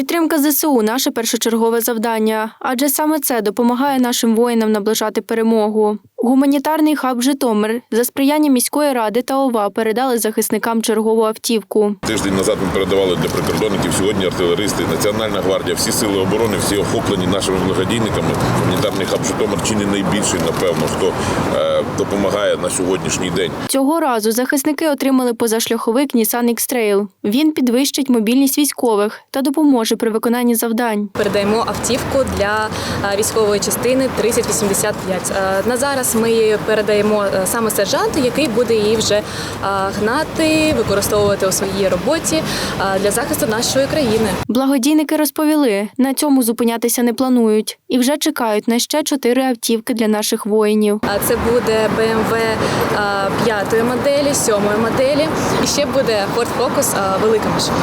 Підтримка ЗСУ наше першочергове завдання, адже саме це допомагає нашим воїнам наближати перемогу. Гуманітарний хаб Житомир за сприяння міської ради та ОВА передали захисникам чергову автівку. Тиждень назад ми передавали для прикордонників. Сьогодні артилеристи, Національна гвардія, всі сили оборони, всі охоплені нашими благодійниками. Гуманітарний хаб Житомир чи не найбільший, напевно, хто е, допомагає на сьогоднішній день. Цього разу захисники отримали позашляховик Nissan X-Trail. Він підвищить мобільність військових та допоможе при виконанні завдань. Передаємо автівку для е, військової частини 3085. Е, На зараз ми її передаємо е, саме сержанту, який буде її вже е, гнати, використовувати у своїй роботі е, для захисту нашої країни. Благодійники розповіли, на цьому зупинятися не планують і вже чекають на ще чотири автівки для наших воїнів. Е, Це буде BMW е, п'ятої моделі, сьомої моделі, і ще буде Ford Focus велика машина.